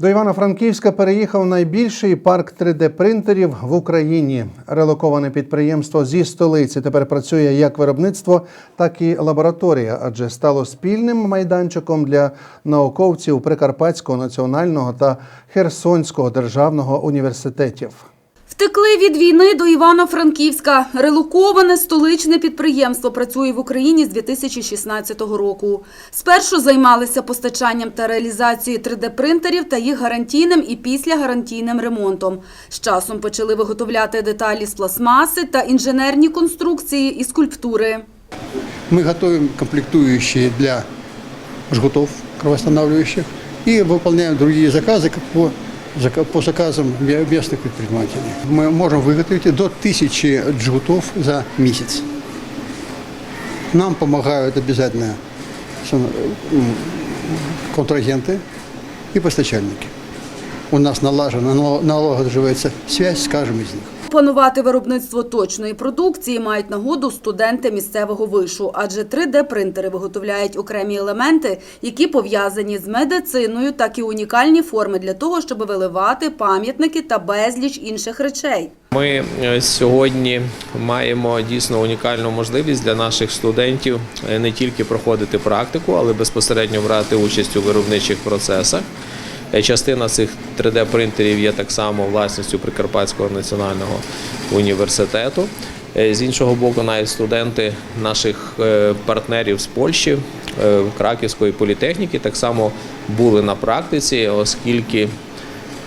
До Івано-Франківська переїхав найбільший парк 3D-принтерів в Україні. Релоковане підприємство зі столиці тепер працює як виробництво, так і лабораторія, адже стало спільним майданчиком для науковців Прикарпатського національного та Херсонського державного університетів. Втекли від війни до Івано-Франківська. Релоковане столичне підприємство працює в Україні з 2016 року. Спершу займалися постачанням та реалізацією 3D-принтерів та їх гарантійним і післягарантійним ремонтом. З часом почали виготовляти деталі з пластмаси та інженерні конструкції і скульптури. Мы готовим комплектующие для жгутов кровоостанавливающих и выполняем другие заказы как по, зака- по заказам ме- местных предпринимателей. Мы можем выготовить до тысячи жгутов за месяц. Нам помогают обязательно м, контрагенты и постачальники. У нас налажена, налагодживается связь с каждым из них. Опанувати виробництво точної продукції мають нагоду студенти місцевого вишу, адже 3D-принтери виготовляють окремі елементи, які пов'язані з медициною, так і унікальні форми для того, щоб виливати пам'ятники та безліч інших речей. Ми е, сьогодні маємо дійсно унікальну можливість для наших студентів е, не тільки проходити практику, але безпосередньо брати участь у виробничих процесах. Е, Частина цих 3D-принтерів є так само власністю Прикарпатського національного університету. Е, З іншого боку, навіть студенти наших е, партнерів з Польщі, в Краківської політехніки, так само були на практиці, оскільки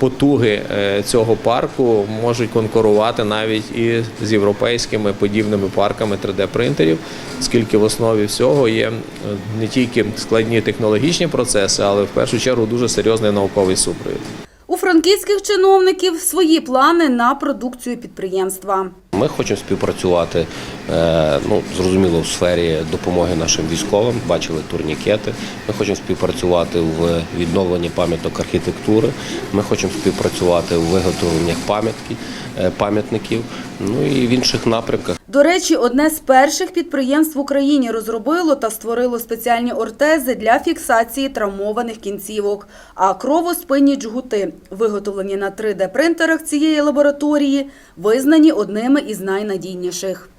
потуги е, цього парку можуть конкурувати навіть і з європейськими подібними парками 3D-принтерів, оскільки в основі всього є е, не тільки складні технологічні процеси, але в першу чергу дуже серйозний науковий супровід. У франківських чиновників свої плани на продукцію підприємства. Ми хочемо співпрацювати, е, ну зрозуміло, в сфері допомоги нашим військовим. Бачили турнікети. Ми хочемо співпрацювати в відновленні пам'яток архітектури. Ми хочемо співпрацювати в виготовленнях пам'ятки, е, пам'ятників, ну і в інших напрямках. До речі, одне з перших підприємств в Україні розробило та створило спеціальні ортези для фіксації травмованих кінцівок. А кровоспинні джгути, виготовлені на 3D-принтерах цієї лабораторії, визнані одними із найнадійніших.